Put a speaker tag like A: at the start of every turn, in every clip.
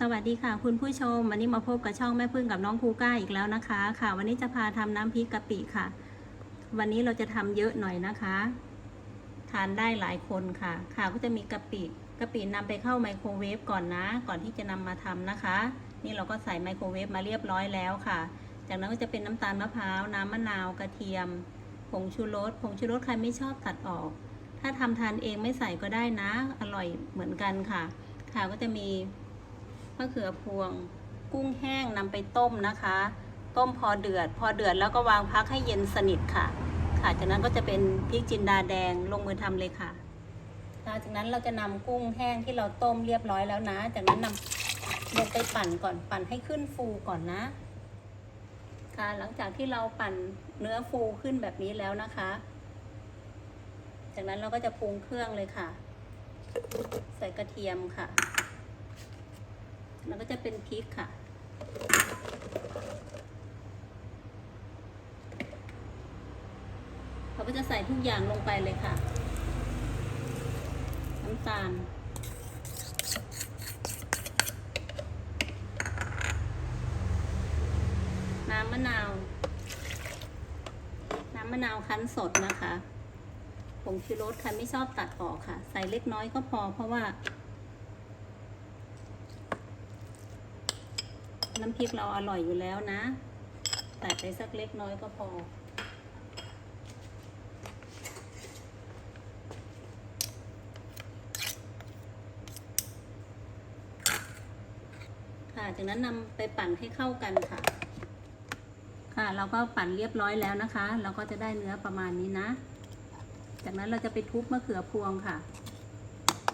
A: สวัสดีค่ะ คุณผู้ชม วันนี้มาพบกับช่องแม่พึ่งกับน้องคูก้าอีกแล้วนะคะ ค่ะ วันนี้จะพาทำน้ำพริกกะปิค่ะ วันนี้เราจะทำเยอะหน่อยนะคะ ทานได้หลายคนค่ะ ค่ะก็จะมีกะปิกะปินำไปเข้าไมโครเวฟก่อนนะ ก่อนที่จะนำมาทำนะคะ นี่เราก็ใส่ไมโครเวฟมาเรียบร้อยแล้วค่ะ จากนั้นก็จะเป็นน้ำตาลมะพร้าวน้ำมะนาวกระเทียมผงชูรสผงชูรสใครไม่ชอบตัดออก ถ้าทำทานเองไม่ใส่ก็ได้นะ อร่อยเหมือนกันค่ะ ค่ะก็จะมี มะเขือพวง กุ้งแห้งนำไปต้มนะคะ ต้มพอเดือด พอเดือดแล้วก็วางพักให้เย็นสนิทค่ะ ค่ะ จากนั้นก็จะเป็นพริกจินดาแดงลงมือทำเลยค่ะค่ะจากนั้นเราจะนำกุ้งแห้งที่เราต้มเรียบร้อยแล้วนะ จากนั้นนำลงไปปั่นก่อนปั่นให้ขึ้นฟูก่อนนะ ค่ะ หลังจากที่เราปั่นเนื้อฟูขึ้นแบบนี้แล้วนะคะ จากนั้นเราก็จะปรุงเครื่องเลยค่ะ ใส่กระเทียมค่ะ แล้วก็จะเป็นพริกค่ะ เราก็จะใส่ทุกอย่างลงไปเลยค่ะ น้ำตาลน้ำมะนาว น้ำมะนาวคั้นสดนะคะผงชูรสใครไม่ชอบตัดออกค่ะ ใส่เล็กน้อยก็พอเพราะว่า น้ำพริกเราอร่อยอยู่แล้วนะใส่ไปสักเล็กน้อยก็พอ ค่ะจากนั้นนำไปปั่นให้เข้ากันค่ะ ค่ะเราก็ปั่นเรียบร้อยแล้วนะคะ เราก็จะได้เนื้อประมาณนี้นะ จากนั้นเราจะไปทุบมะเขือพวงค่ะ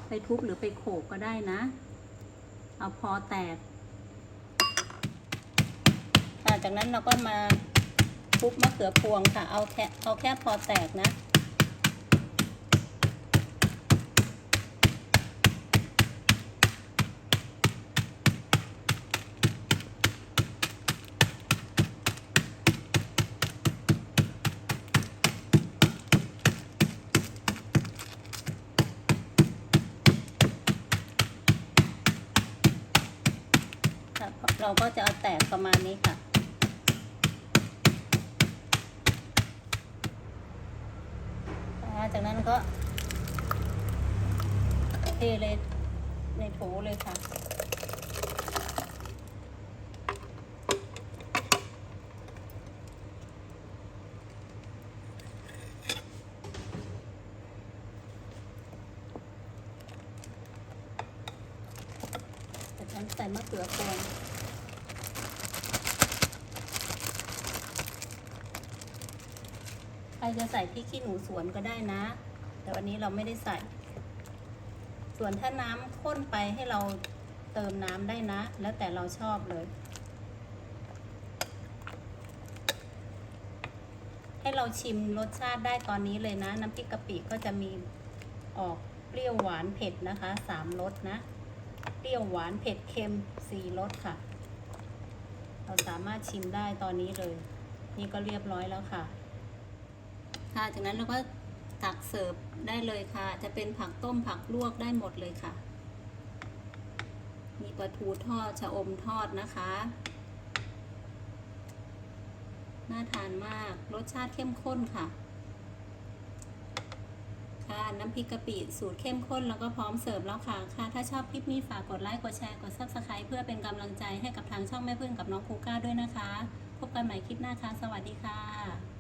A: ไปทุบหรือไปโขกก็ได้นะ เอาพอแตก ค่ะจากนั้นเราก็มาทุบมะเขือพวงค่ะ เอาแค่เอาแค่พอแตกนะ เราก็จะเอาแตกประมาณนี้ค่ะ จากนั้นก็เทเลยในโถเลยค่ะจากนั้นใส่มะเขือพวง ใครจะใส่พริกขี้หนูสวนก็ได้นะ แต่วันนี้เราไม่ได้ใส่ ส่วนถ้าน้ำข้นไปให้เราเติมน้ำได้นะ แล้วแต่เราชอบเลย ให้เราชิมรสชาติได้ตอนนี้เลยนะ น้ำพริกกะปิก็จะมีออกเปรี้ยวหวานเผ็ดนะคะสามรสนะ เปรี้ยวหวานเผ็ดเค็มสี่รสค่ะ เราสามารถชิมได้ตอนนี้เลย นี่ก็เรียบร้อยแล้วค่ะ ค่ะ จากนั้นเราก็ตักเสิร์ฟได้เลยค่ะ จะเป็นผักต้มผักลวกได้หมดเลยค่ะ มีปลาทูทอดชะอมทอดนะคะ น่าทานมาก รสชาติเข้มข้นค่ะ ค่ะน้ำพริกกะปิสูตรเข้มข้นแล้วก็พร้อมเสิร์ฟแล้วค่ะ ค่ะ ถ้าชอบคลิปนี้ฝากกดไลค์ กดแชร์ กด subscribe เพื่อเป็นกำลังใจให้กับทางช่องแม่พึ่งกับน้องคูก้าด้วยนะคะ พบกันใหม่คลิปหน้าค่ะ สวัสดีค่ะ